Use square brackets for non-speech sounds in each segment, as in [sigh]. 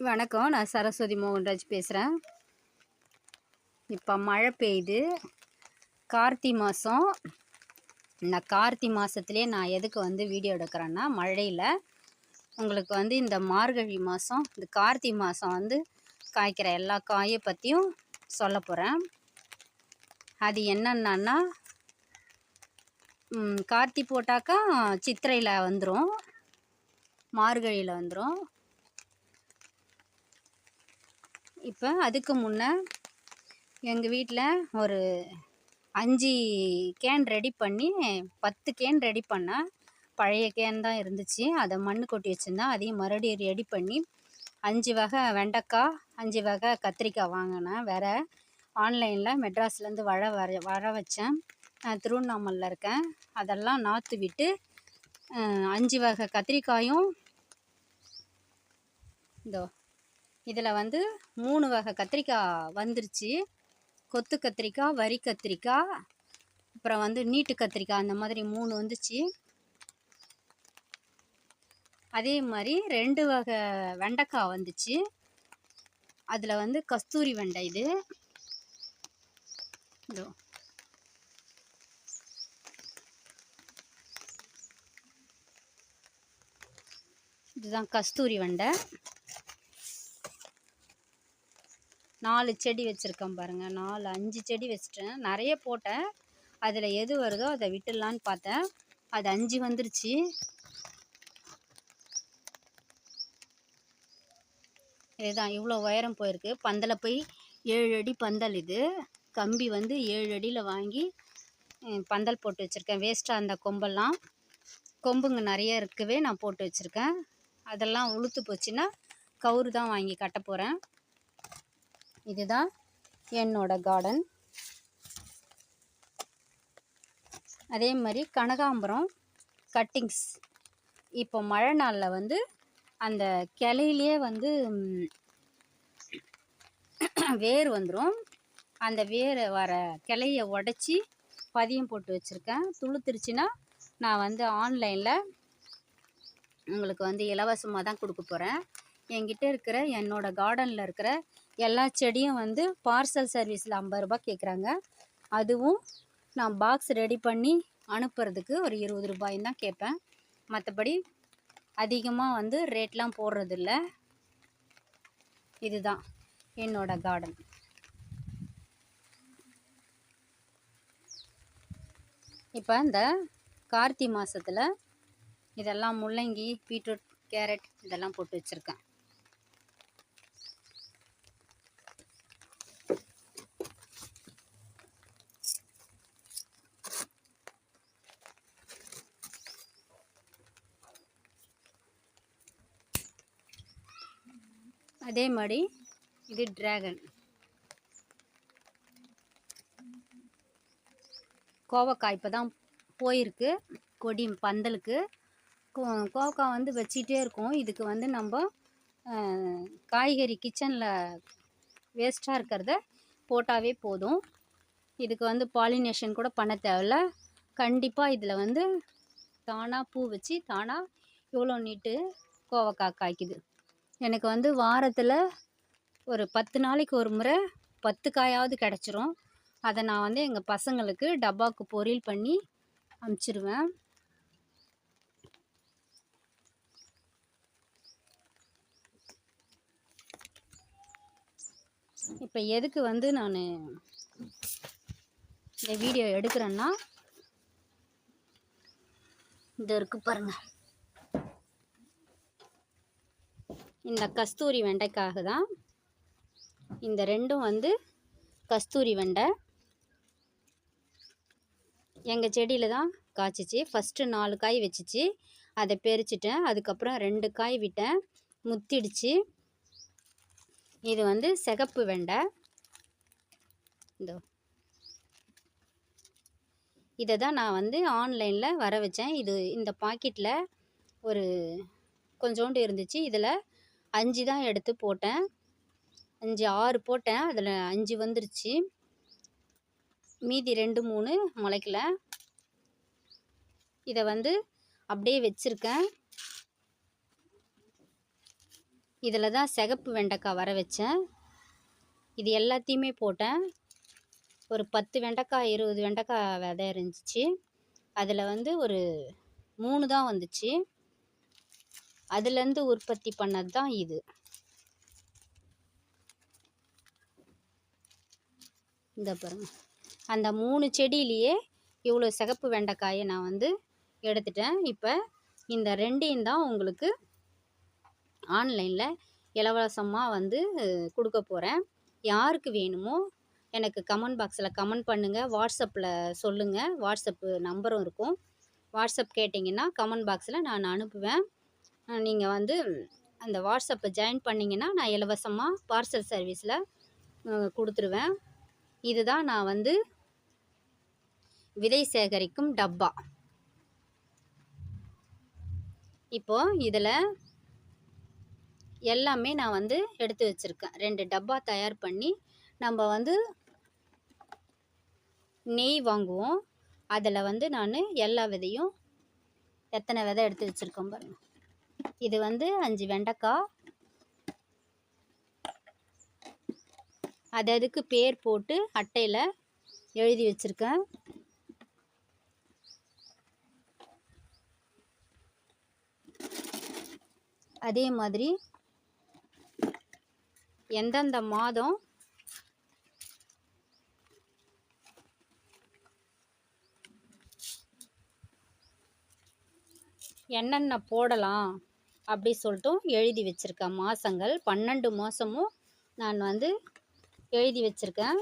வணக்கம். நான் சரஸ்வதி மோகன்ராஜ் பேசுகிறேன் இப்போ மழை பெய்யுது. கார்த்தி மாதம் இந்த கார்த்தி மாதத்துலேயே நான் எதுக்கு வந்து வீடியோ எடுக்கிறேன்னா மழையில் உங்களுக்கு வந்து இந்த மார்கழி மாதம் இந்த கார்த்தி மாதம் வந்து காய்க்கிற எல்லா காயை பற்றியும் சொல்ல போகிறேன் அது என்னென்னா கார்த்தி போட்டாக்கா சித்திரையில் வந்துடும் மார்கழியில் வந்துடும் இப்போ அதுக்கு முன்னே எங்கள் வீட்டில் ஒரு அஞ்சு கேன் ரெடி பண்ணி பத்து கேன் ரெடி பண்ணேன் பழைய கேன் தான் இருந்துச்சு. அதை மண் கொட்டி வச்சுருந்தேன் அதையும் மறுபடியும் ரெடி பண்ணி அஞ்சு வகை வெண்டைக்காய் அஞ்சு வகை கத்திரிக்காய் வாங்கினேன் வேறு ஆன்லைனில் மெட்ராஸ்லேருந்து வர வர வர வச்சேன். நான் திருவண்ணாமலையில் இருக்கேன். அதெல்லாம் நாற்று விட்டு அஞ்சு வகை கத்திரிக்காயும் இதோ இதில் வந்து மூணு வகை கத்திரிக்காய் வந்துருச்சு. கொத்து கத்திரிக்காய் வரி கத்திரிக்காய் அப்புறம் வந்து நீட்டு கத்திரிக்காய் அந்த மாதிரி மூணு வந்துச்சு. அதே மாதிரி ரெண்டு வகை வெண்டைக்காய் வந்துச்சு. அதில் வந்து கஸ்தூரி வெண்டை இது. இதோ. இதுதான் கஸ்தூரி வெண்டை. நாலு செடி வச்சுருக்கேன் பாருங்கள் நாலு அஞ்சு செடி வச்சிட்டேன். நிறைய போட்டேன். அதில் எது வருதோ அதை விட்டுடலான்னு பார்த்தேன். அது அஞ்சு வந்துருச்சு. இதுதான் இவ்வளோ உயரம் போயிருக்கு. பந்தலை போய் ஏழு அடி பந்தல் இது. கம்பி வந்து ஏழு அடியில் வாங்கி பந்தல் போட்டு வச்சுருக்கேன். வேஸ்ட்டாக அந்த கொம்பெல்லாம். கொம்புங்க நிறைய இருக்கவே நான் போட்டு வச்சுருக்கேன். அதெல்லாம் உளுத்து போச்சுன்னா கவுரு தான் வாங்கி கட்ட போகிறேன் இதுதான் என்னோட கார்டன் அதே மாதிரி கனகாம்பரம் கட்டிங்ஸ் இப்போ மழை நாளில் வந்து அந்த கிளையிலே வந்து [clears throat] வேர் வந்துடும் அந்த வேர் வர கிளையை உடச்சி பதியம் போட்டு வச்சுருக்கேன். துளுத்துருச்சுன்னா நான் வந்து ஆன்லைனில் உங்களுக்கு வந்து இலவசமாக தான் கொடுக்க போகிறேன் என்கிட்ட இருக்கிற என்னோடய கார்டனில் இருக்கிற எல்லா செடியும் வந்து பார்சல் சர்வீஸில் ஐம்பது ரூபா கேட்குறாங்க அதுவும் நான் பாக்ஸ் ரெடி பண்ணி அனுப்புறதுக்கு ஒரு இருபது ரூபாயும் தான் கேட்பேன். மற்றபடி அதிகமாக வந்து ரேட்லாம் போடுறதில்ல. இதுதான் என்னோடய கார்டன் இப்போ இந்த கார்த்தி மாதத்தில் இதெல்லாம் முள்ளங்கி பீட்ரூட் கேரட் இதெல்லாம் போட்டு வச்சுருக்கேன். அதே மாதிரி இது ட்ராகன் கோவக்காய் இப்போ தான் போயிருக்கு. கொடி பந்தலுக்கு. கோவக்காய் வந்து வச்சிகிட்டே இருக்கும். இதுக்கு வந்து நம்ம காய்கறி கிச்சனில் வேஸ்ட்டாக இருக்கிறத போட்டாவே போதும். இதுக்கு வந்து பாலினேஷன் கூட பண்ண தேவையில்ல. கண்டிப்பாக இதில் வந்து தானாக பூ வச்சு தானாக இவ்வளோ நீட்டு கோவக்காய் காய்க்குது. எனக்கு வந்து வாரத்தில் ஒரு பத்து நாளைக்கு ஒரு முறை பத்து காயாவது கிடச்சிரும். அதை நான் வந்து எங்கள் பசங்களுக்கு டப்பாவுக்கு பொரியல் பண்ணி அமுச்சிடுவேன் இப்போ எதுக்கு வந்து நான் இந்த வீடியோ எடுக்கிறேன்னா இது இருக்குது பாருங்கள் இந்த கஸ்தூரி வெண்டைக்காக தான் இந்த ரெண்டும் வந்து கஸ்தூரி வெண்டை. எங்கள் செடியில் தான் காய்ச்சிச்சு. ஃபஸ்ட்டு நாலு காய் வச்சிச்சு. அதை பறிச்சிட்டேன் அதுக்கப்புறம் ரெண்டு காய் விட்டேன். முத்திடுச்சு. இது வந்து சிகப்பு வெண்டை. இதோ. இதை தான் நான் வந்து ஆன்லைனில் வர வச்சேன். இது இந்த பாக்கெட்டில் ஒரு கொஞ்சோண்டு இருந்துச்சு. இதில் அஞ்சு தான் எடுத்து போட்டேன். அஞ்சு ஆறு போட்டேன். அதில் அஞ்சு வந்துருச்சு. மீதி ரெண்டு மூணு முளைக்கல. இதை வந்து அப்படியே வச்சுருக்கேன். இதில் தான் சிகப்பு வெண்டைக்காய் வர வச்சேன். இது எல்லாத்தையுமே போட்டேன். ஒரு பத்து வெண்டைக்காய் இருபது வெண்டைக்காய் விதை இருந்துச்சு. அதில் வந்து ஒரு மூணு தான் வந்துச்சு. அதுலேருந்து உற்பத்தி பண்ணது தான் இது. இந்த பாருங்க. அந்த மூணு செடியிலேயே இவ்வளோ சிகப்பு வெண்டைக்காயை நான் வந்து எடுத்துட்டேன். இப்போ இந்த ரெண்டையும் தான் உங்களுக்கு ஆன்லைனில் இலவசமாக வந்து கொடுக்க போகிறேன் யாருக்கு வேணுமோ எனக்கு கமெண்ட் பாக்ஸில் கமெண்ட் பண்ணுங்கள் வாட்ஸ்அப்பில் சொல்லுங்கள் வாட்ஸ்அப்பு நம்பரும் இருக்கும். வாட்ஸ்அப் கேட்டிங்கன்னா கமெண்ட் பாக்ஸில் நான் அனுப்புவேன். நீங்கள் வந்து அந்த வாட்ஸ்அப்பை ஜாயின் பண்ணிங்கன்னா நான் இலவசமாக பார்சல் சர்வீஸில் கொடுத்துருவேன். இதுதான் நான் வந்து விதை சேகரிக்கும் டப்பா. இப்போ இதில் எல்லாமே நான் வந்து எடுத்து வச்சுருக்கேன். ரெண்டு டப்பா தயார் பண்ணி நம்ம வந்து நெய் வாங்குவோம். அதில் வந்து நான் எல்லா விதையும் எத்தனை விதை எடுத்து வச்சுருக்கோம் பாருங்கள் இது வந்து அஞ்சு வெண்டைக்காய் அது அதுக்கு பேர் போட்டு அட்டையில் எழுதி வச்சுருக்கேன். அதே மாதிரி எந்தெந்த மாதம் என்னென்ன போடலாம் அப்படி சொல்லிட்டும் எழுதி வச்சுருக்கேன். மாதங்கள் பன்னெண்டு மாதமும் நான் வந்து எழுதி வச்சுருக்கேன்.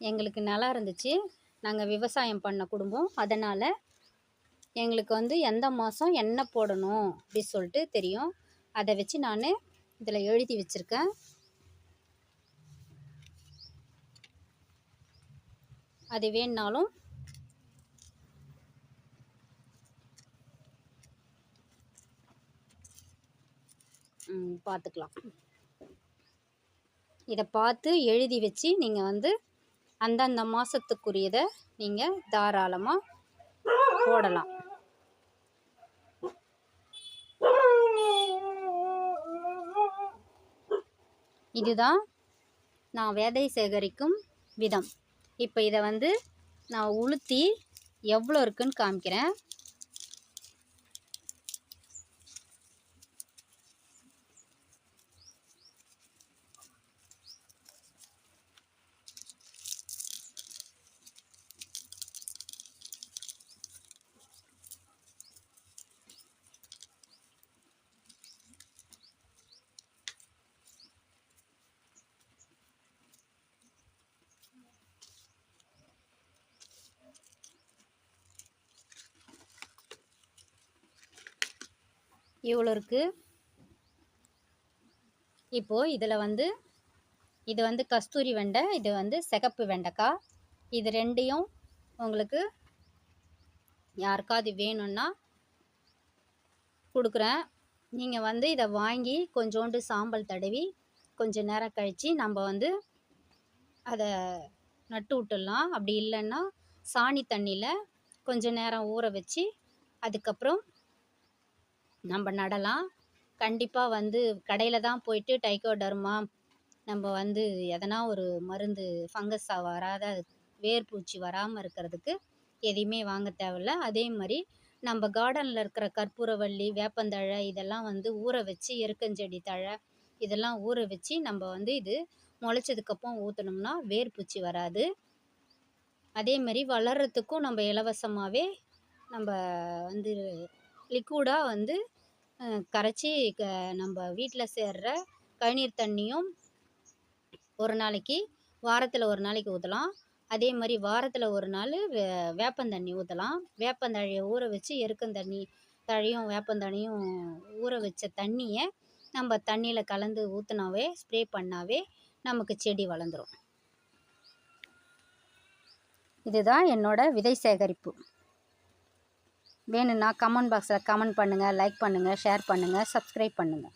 எங்களுக்கு நிலம் இருந்துச்சு. நாங்கள் விவசாயம் பண்ண குடும்பம். அதனால் எங்களுக்கு வந்து எந்த மாதம் என்ன போடணும் அப்படி சொல்லிட்டு தெரியும். அதை வச்சு நான் இதில் எழுதி வச்சுருக்கேன். அது வேணுனாலும் பார்த்துக்கலாம். இதை பார்த்து எழுதி வச்சு நீங்கள் வந்து அந்தந்த மாதத்துக்குரியதை நீங்கள் தாராளமாக போடலாம். இதுதான் நான் வேதை சேகரிக்கும் விதம். இப்போ இதை வந்து நான் உளுத்தி எவ்வளோ இருக்குன்னு காமிக்கிறேன். இவ்வளோ இருக்குது இப்போது இதில் வந்து இது வந்து கஸ்தூரி வெண்டை இது வந்து சிகப்பு வெண்டைக்காய். இது ரெண்டையும் உங்களுக்கு யாருக்காவது வேணும்னா கொடுக்குறேன். நீங்கள் வந்து இதை வாங்கி கொஞ்சோண்டு சாம்பல் தடவி கொஞ்சம் நேரம் கழித்து நம்ம வந்து அதை நட்டு விட்டுடலாம். அப்படி இல்லைன்னா சாணி தண்ணியில் கொஞ்சம் நேரம் ஊற வச்சு அதுக்கப்புறம் நம்ம நடலாம். கண்டிப்பாக வந்து கடையில் தான் போயிட்டு டைக்கோடர்மா நம்ம வந்து எதனா ஒரு மருந்து ஃபங்கஸாக வராத வேர்பூச்சி வராமல் இருக்கிறதுக்கு எதையுமே வாங்க தேவையில்ல. அதே மாதிரி நம்ம கார்டனில் இருக்கிற கற்பூரவள்ளி வேப்பந்தழை இதெல்லாம் வந்து ஊற வச்சு எருக்கஞ்செடி தழை இதெல்லாம் ஊற வச்சு நம்ம வந்து இது முளைச்சதுக்கப்புறம் ஊற்றினோம்னா வேர்பூச்சி வராது. அதே மாதிரி வளர்கிறதுக்கும் நம்ம இலவசமாகவே நம்ம வந்து லிக்விடாக வந்து கரைச்சி க நம்ம வீட்டில் சேர்கிற கழிநீர் தண்ணியும் ஒரு நாளைக்கு வாரத்தில் ஒரு நாளைக்கு ஊற்றலாம் அதே மாதிரி வாரத்தில் ஒரு நாள் வே வேப்பந்தண்ணி ஊற்றலாம் வேப்பந்தழையை ஊற வச்சு எருக்கந்தண்ணி தழையும் வேப்பந்தழையும் ஊற வச்ச தண்ணியை நம்ம தண்ணியில் கலந்து ஊற்றினாவே ஸ்ப்ரே பண்ணாவே நமக்கு செடி வளர்ந்துடும் இதுதான் என்னோட விதை சேகரிப்பு. வேணும்னா கமெண்ட் பாக்ஸில் கமெண்ட் பண்ணுங்கள் லைக் பண்ணுங்கள் ஷேர் பண்ணுங்கள் சப்ஸ்கிரைப் பண்ணுங்கள்